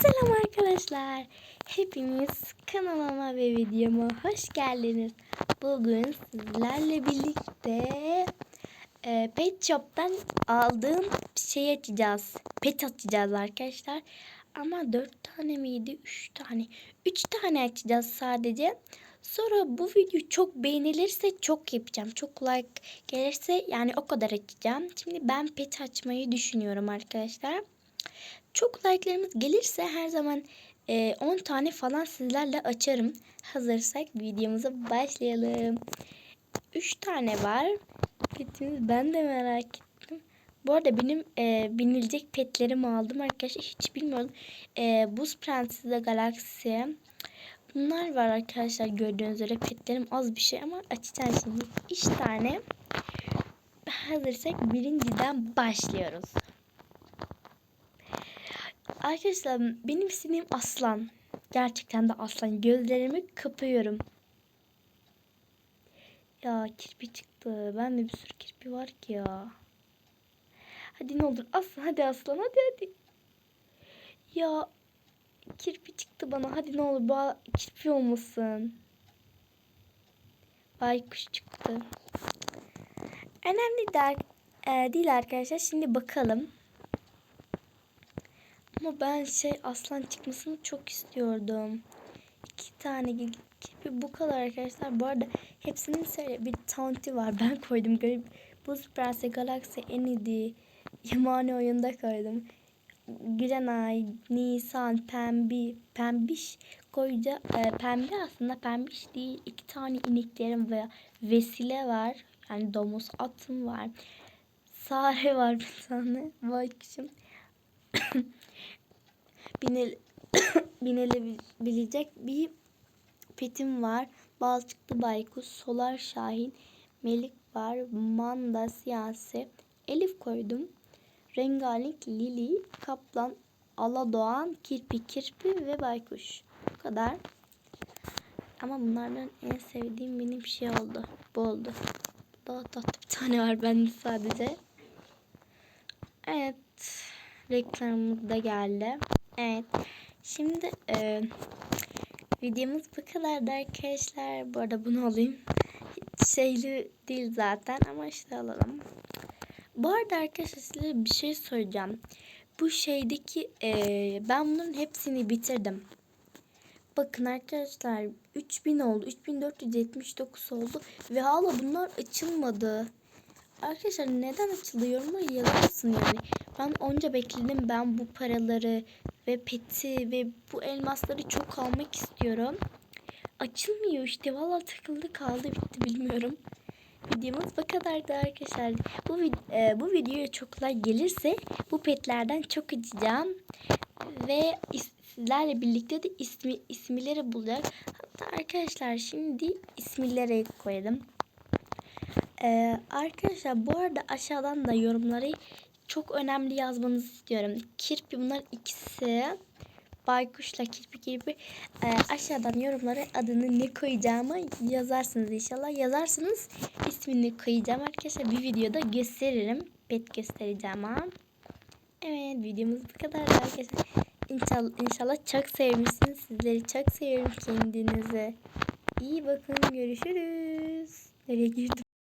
Selam arkadaşlar. Hepiniz kanalıma ve videoma hoş geldiniz. Bugün sizlerle birlikte e, Pet Shop'tan aldığım şey açacağız. Pet açacağız arkadaşlar. Ama 4 tane miydi? 3 tane. 3 tane açacağız sadece. Sonra bu video çok beğenilirse çok yapacağım. Çok like gelirse yani o kadar açacağım. Şimdi ben pet açmayı düşünüyorum arkadaşlar. Çok like'larımız gelirse her zaman e, 10 tane falan sizlerle açarım. Hazırsak videomuza başlayalım. 3 tane var. Petimiz ben de merak ettim. Bu arada benim e, binilecek petlerimi aldım arkadaşlar. Hiç bilmiyorum. E, Buz Prensesi Galaxy. Bunlar var arkadaşlar gördüğünüz üzere. Petlerim az bir şey ama açacağım şimdi. 3 tane. Hazırsak birinciden başlıyoruz. Arkadaşlar benim istediğim aslan. Gerçekten de aslan. Gözlerimi kapıyorum. Ya kirpi çıktı. Ben de bir sürü kirpi var ki ya. Hadi ne olur aslan hadi aslan hadi hadi. Ya kirpi çıktı bana. Hadi ne olur bu kirpi olmasın. Baykuş çıktı. Önemli değil, e, değil arkadaşlar. Şimdi bakalım. Ama ben şey aslan çıkmasını çok istiyordum. İki tane gibi bu kadar arkadaşlar. Bu arada hepsinin şöyle bir taunti var. Ben koydum garip. Buz Prensi Galaxy Enidi Yamani oyunda koydum. Gülenay, Nisan, Pembi, Pembiş koyca e, pembe aslında pembiş değil. İki tane ineklerim ve vesile var. Yani domuz atım var. Sare var bir tane. Vay kuşum. binel binebilecek bir petim var. Balçıklı Baykuş, Solar Şahin, Melik var, Manda Siyasi, Elif koydum. Rengarenk Lili, Kaplan, Aladoğan, Kirpi Kirpi ve Baykuş. Bu kadar. Ama bunlardan en sevdiğim benim şey oldu. Bu oldu. Daha tatlı bir tane var bende sadece. Evet. Reklamımız da geldi. Evet. Şimdi e, videomuz bu kadardı arkadaşlar. Bu arada bunu alayım. Hiç şeyli değil zaten ama işte alalım. Bu arada arkadaşlar size bir şey söyleyeceğim. Bu şeydeki e, ben bunların hepsini bitirdim. Bakın arkadaşlar 3000 oldu. 3479 oldu. Ve hala bunlar açılmadı. Arkadaşlar neden açılıyor mu yazılsın yani. Ben onca bekledim. Ben bu paraları ve peti ve bu elmasları çok almak istiyorum. Açılmıyor işte. Valla takıldı kaldı bitti bilmiyorum. Videomuz bu kadardı arkadaşlar. Bu, e, bu videoya çok like gelirse bu petlerden çok açacağım. Ve sizlerle birlikte de ismi, isimleri bulacak. Hatta arkadaşlar şimdi isimleri koyalım. Ee, arkadaşlar bu arada aşağıdan da yorumları çok önemli yazmanızı istiyorum. Kirpi bunlar ikisi. Baykuşla kirpi kirpi. Ee, aşağıdan yorumlara adını ne koyacağımı yazarsınız inşallah. Yazarsanız ismini koyacağım arkadaşlar. Bir videoda gösteririm. Pet göstereceğim ha. Evet videomuz bu kadar arkadaşlar. İnşallah, inşallah çok sevmişsiniz. Sizleri çok seviyorum kendinize. İyi bakın görüşürüz. Nereye girdim?